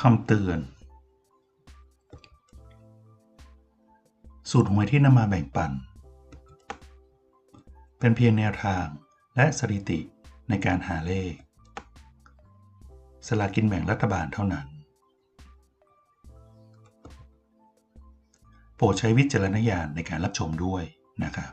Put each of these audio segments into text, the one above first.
คำเตือน สูตรหวยที่นำมาแบ่งปัน เป็นเพียงแนวทางและสถิติในการหาเลข สลากกินแบ่งรัฐบาลเท่านั้น โปรดใช้วิจารณญาณในการรับชมด้วยนะครับ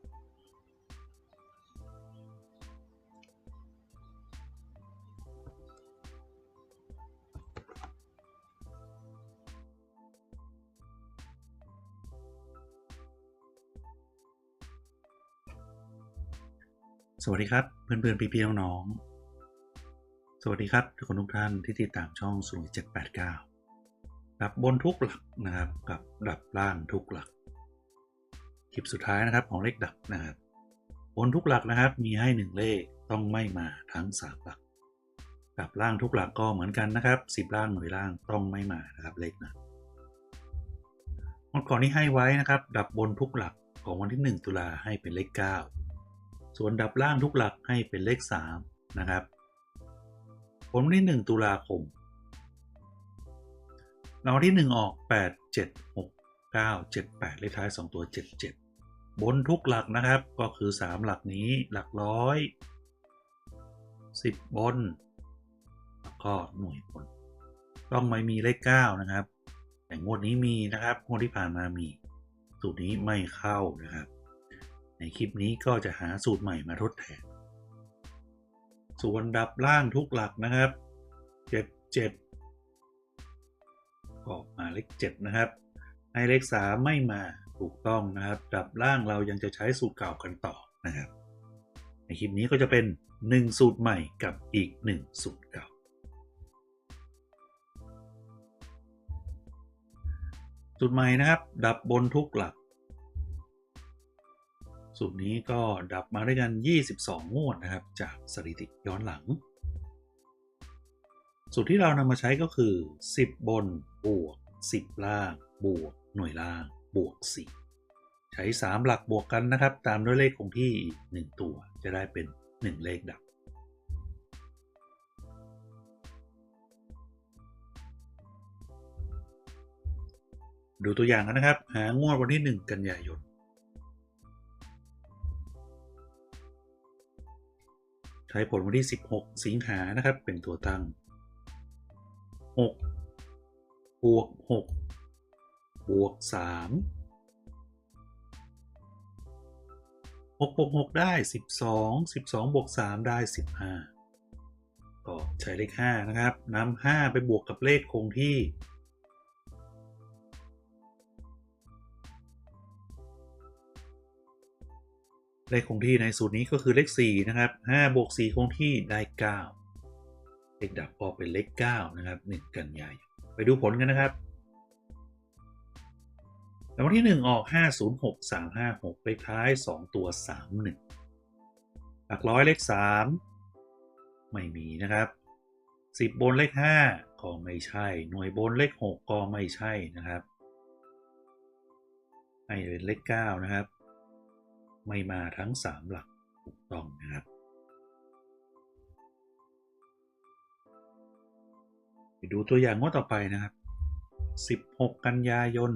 สวัสดีครับเพื่อนๆพี่ๆน้องๆสวัสดีครับทุกคนทุกท่านที่ติดตามช่อง0789ดับบนทุกหลักนะครับกับดับล่างทุกหลัก คลิปสุดท้ายนะครับของเลขดับนะครับบนทุกหลักนะครับมีให้1เลขต้องไม่มาทั้ง3หลักดับล่างทุกหลักก็เหมือนกันนะครับ10ล่างหน่วยล่างต้องไม่มานะครับเลขนะวันก่อนนี้ให้ไว้นะครับ ดับบนทุกหลักของวันที่ 1 ตุลาให้เป็นเลข9 ส่วนดับล่างทุกหลักให้เป็นเลข 3 นะครับผลที่1ตุลาคมรางวัลที่ 1 ออก 8 7 6 9 7 8 เลขท้าย 2 ตัว 77 บนทุกหลักนะครับ ก็คือ 3 หลักนี้หลักร้อย 10 บน แล้วก็หน่วยบน ต้องไม่มีเลข 9 นะครับ แต่งวดนี้มีนะครับ งวดที่ผ่านมามี สูตรนี้ไม่เข้านะครับ ในคลิปนี้ก็จะหาสูตรใหม่มาทดแทน ส่วนดับล่างทุกหลักนะครับ 7 7ก็มาเลข7นะครับ ให้เลข3ไม่มาถูกต้องนะครับ ดับล่างเรายังจะใช้สูตรเก่ากันต่อนะครับ ในคลิปนี้ก็จะเป็น 1 สูตรใหม่กับอีก 1 สูตรเก่าสูตรใหม่นะครับ ดับบนทุกหลัก สูตรนี้ก็ดับมาด้วยกัน 22 งวดนะครับ จากสถิติย้อนหลัง สูตรที่เรานำมาใช้ก็คือ 10 บนบวก 10 ล่าง บวก หน่วยล่าง บวก 4 ใช้ 3 หลักบวกกันนะครับ ตามด้วยเลขคงที่อีก 1 ตัวจะได้เป็น 1 เลขดับ ดูตัวอย่างกันนะครับ หางวดวันที่ 1 กันยายน ใช้ผลวันที่ 16 สิงหานะครับ เป็นตัวตั้ง 6 บวก 6 บวก 3 6บวก6ได้ 12 12บวก3ได้ 15 ก็ใช้เลข 5 นะครับนำ5ไปบวกกับเลขคงที่ เลขคงที่ในสูตรนี้ก็คือเลข 4 นะครับ5บวก4คงที่ได้ 9 เลขดับก็เป็นเลข 9 นะครับ 1 กันยายนไปดูผลกันนะครับรางวัลที่ 1 ออก 506 356เลขท้าย 2 ตัว 31 หลักร้อยเลข 3 ไม่มีนะครับ 10 บนเลข 5 ก็ไม่ใช่ หน่วยบนเลข 6 ก็ไม่ใช่นะครับให้เป็นเลข 9 นะครับ ไม่มาทั้ง 3 หลักถูกต้องนะครับ ไปดูตัวอย่างงวดต่อไปนะครับ 16 กันยายน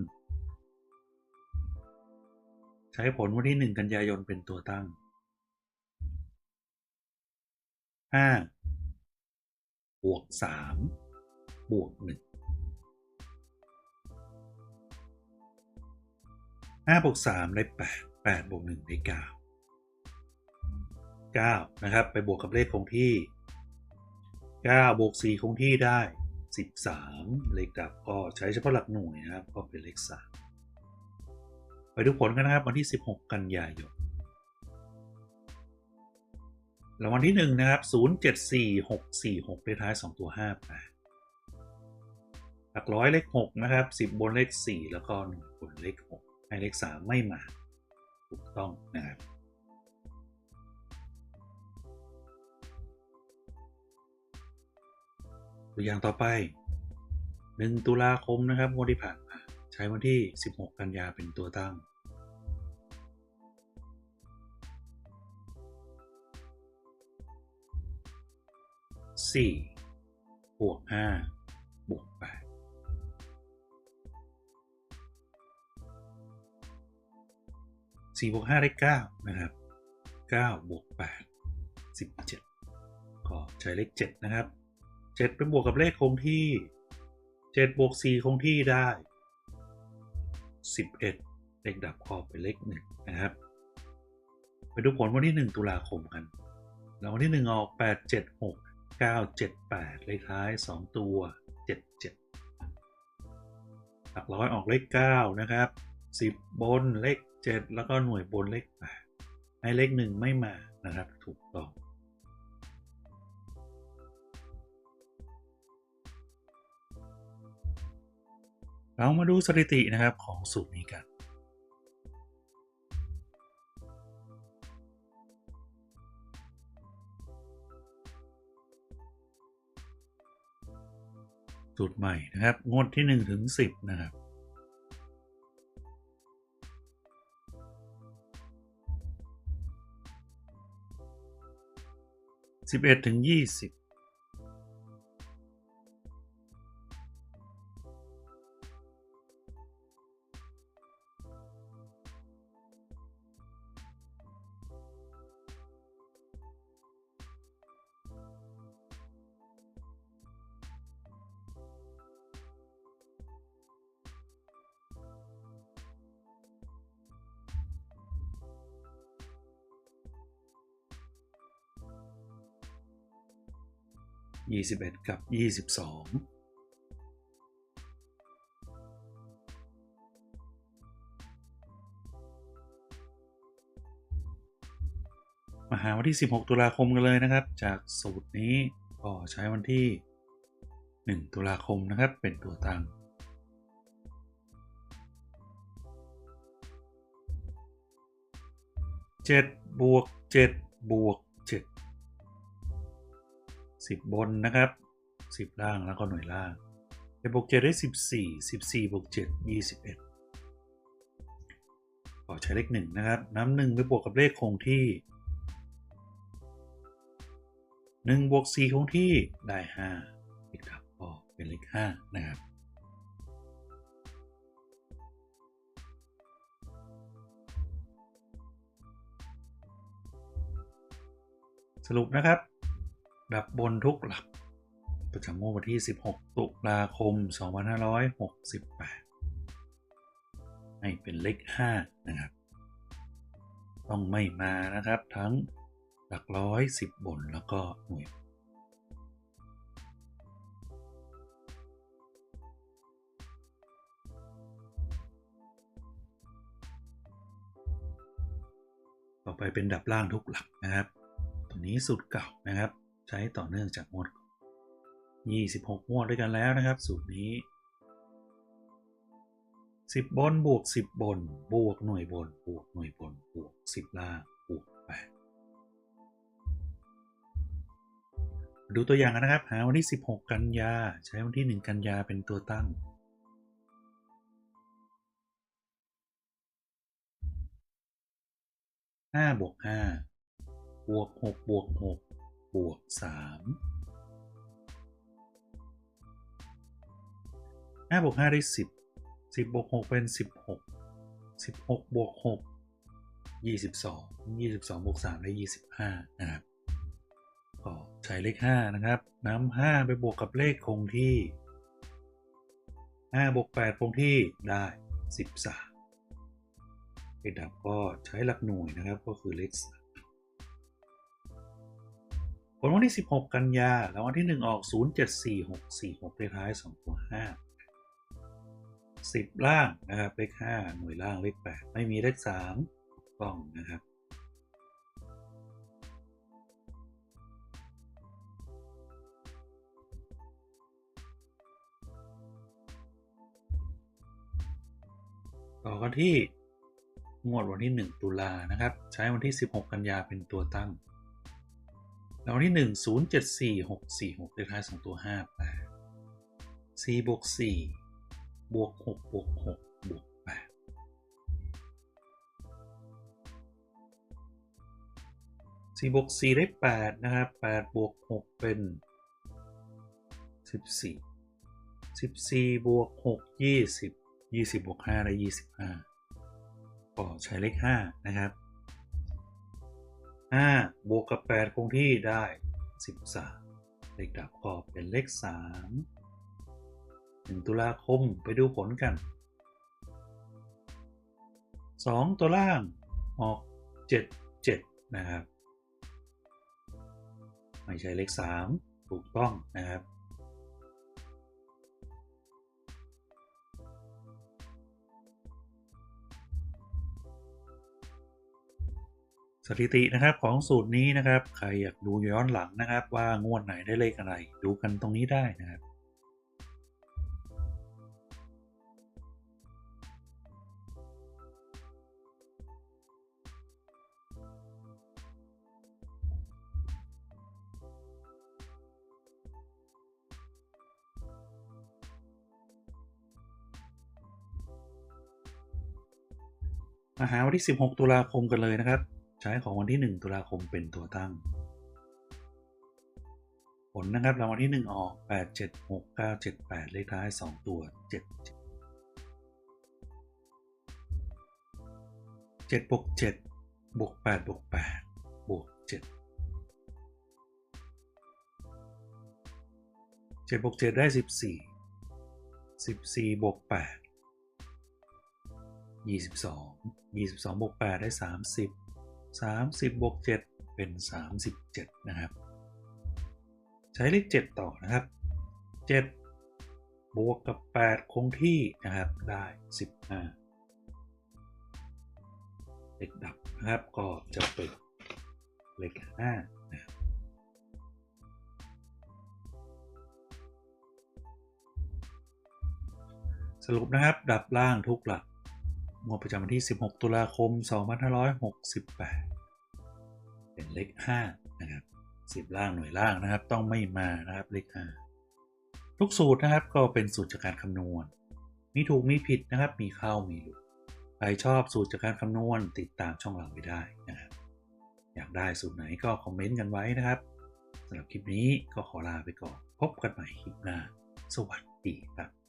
ใช้ผลวันที่ 1 กันยายนเป็นตัวตั้ง 5 บวก 3 บวก 1 5บวก3ได้8 8บวก1ได้9 9นะครับไปบวกกับเลขคงที่ 9 บวก 4 คงที่ได้ 13 เลขดับก็ใช้เฉพาะหลักหน่วยนะครับก็เป็นเลข 3 ไปดูผลกันนะครับ วันที่ 16 กันยายนรางวัลที่หนึ่งนะครับศูนย์เจ็ดสี่หกสี่หกเลขท้ายสองตัวห้าแปหลักร้อยเลขหกนะครับสิบบนเลขสี่แล้วก็หนึ่งบนเลขหกให้เลขสามไม่มา ถูกต้องนะครับตัวอย่างต่อไป 1 ตุลาคมนะครับงวดที่ผ่านมาใช้วันที่ 16 กันยาเป็นตัวตั้งสี่บวกห้าบวกแสี่บวกห้าได้เก้านะครับเก้าบวกแปดสิบเจ็ดก็ใช้เลขเจ็ดนะครับเจ็ดเป็นบวกกับเลขคงที่เจ็ดบวกสี่คงที่ได้สิบเอ็ดเลขดับขอบเป็นเลขหนึ่งนะครับ ไปดูผลวันที่หนึ่งตุลาคมกันแล้ววันที่หนึ่งออกแปดเจ็ดหก978เจ็ดแปดเลขท้าย 2 ตัว 77หลักร้อยออกเลข 9 นะครับ 10 บนเลข 7 แล้วก็หน่วยบนเลข8ให้เลข 1 ไม่มานะครับถูกต้องเรามาดูสถิตินะครับของสูตรนี้กัน สูตรใหม่นะครับ งวดที่ 1 ถึง 10 นะครับ 11ถึง20 21 กับ 22มาหาวันที่ 16 ตุลาคมกันเลยนะครับ จากสูตรนี้ก็ใช้วันที่ 1 ตุลาคมนะครับ เป็นตัวตั้ง7บวก7บวก 10 บนนะครับ 10 ล่างแล้วก็หน่วยล่าง7บวก7ได้ 14 14บวก7 21ขอใช้เลข1นะครับน้ำหนึ่งไปบวกกับเลขคงที่ 1 บวก 4 คงที่ได้5เลขดับก็เป็นเลข 5 นะครับสรุปนะครับ ดับบนทุกหลัก ประจำงวดวันที่ 16 ตุลาคม 2568 ให้เป็นเลข5นะครับ ต้องไม่มานะครับทั้งหลักร้อยสิบบนแล้วก็หน่วยต่อไปเป็นดับล่างทุกหลักนะครับ ตัวนี้สูตรเก่านะครับ ใช้ต่อเนื่องจากงวดก่อน26 งวดด้วยกันแล้วนะครับ สูตรนี้ 10 บนบวก 10 บน บวกหน่วยบน บวกหน่วยบน บวก 10 ล่าง บวก 8 ดูตัวอย่างกันนะครับ หาวันที่ 16 กันยา ใช้วันที่ 1 กันยาเป็นตัวตั้งห้าบวกห้าบวกหกบวกหก บวกสามห้าบวกห้าได้สิบสิบบวกหกเป็นสิบหกสิบหกบวกหกยี่สิบสองยี่สิบสองบวกสามได้ยี่สิบห้านะครับ ก็ใช้เลขห้านะครับนำห้าไปบวกกับเลขคงที่ห้าบวกแปดคงที่ได้สิบสามเลขดับก็ใช้หลักหน่วยนะครับก็คือเลขสาม ผลวันที่ 16 กันยาแล้ววันที่ 1 ออก 074646เลขท้าย 2 ตัว 5 10 ล่างนะครับเลข5หน่วยล่างเลข 8 ไม่มีเลข3ต้องนะครับต่อกันที่งวดวันที่ 1 ตุลานะครับ ใช้วันที่ 16 กันยาเป็นตัวตั้ง แล้ววันที่ 1 0 7 4 6 4 6เลขท้าย2ตัว 5 8 4บวก4บวก6บวก6บวก8 4บวก4ได้8นะครับ8บวก6เป็น 14 14บวก6 20 20บวก5ได้25ก็ใช้เลข5นะครับ 5บวกกับ 8 คงที่ได้ 13 เลขดับก็เป็นเลข 3 1 ตุลาคมไปดูผลกัน 2 ตัวล่างออก 7 7 นะครับ ไม่ใช่เลข 3 ถูกต้องนะครับ สถิตินะครับของสูตรนี้นะครับ ใครอยากดูย้อนหลังนะครับ ว่างวดไหนได้เลขอะไร ดูกันตรงนี้ได้นะครับมาหาวันที่ 16 ตุลาคมกันเลยนะครับ ช้ของวันที่ 1 ตุลาคมเป็นตัวตั้ง ผลนะครับรางวัลที่ 1 ออก 8 7 6 9 7 8 เลขท้าย 2 ตัว 7 7บวก7บวก8บวก8บวก7 7บวก7ได้ 14 14บวก8 22 22บวก8ได้ 30 30บวก7เป็น 37 นะครับ ใช้เลข 7 ต่อนะครับ 7 บวกกับ 8 คงที่นะครับได้ 15เลขดับนะครับก็จะเป็นเลข5นะครับสรุปนะครับ ดับล่างทุกหลัก งวดประจำวันที่ 16 ตุลาคม 2568 เป็นเลข5นะครับ10 ล่างหน่วยล่างนะครับ ต้องไม่มานะครับเลข5ทุกสูตรนะครับก็เป็นสูตรจากการคำนวณ มีถูกมีผิดนะครับ มีเข้ามีหลุดใครชอบสูตรจากการคำนวณติดตามช่องเราไปได้นะครับ อยากได้สูตรไหนก็คอมเมนต์กันไว้นะครับสำหรับคลิปนี้ก็ขอลาไปก่อน พบกันใหม่คลิปหน้า สวัสดีครับ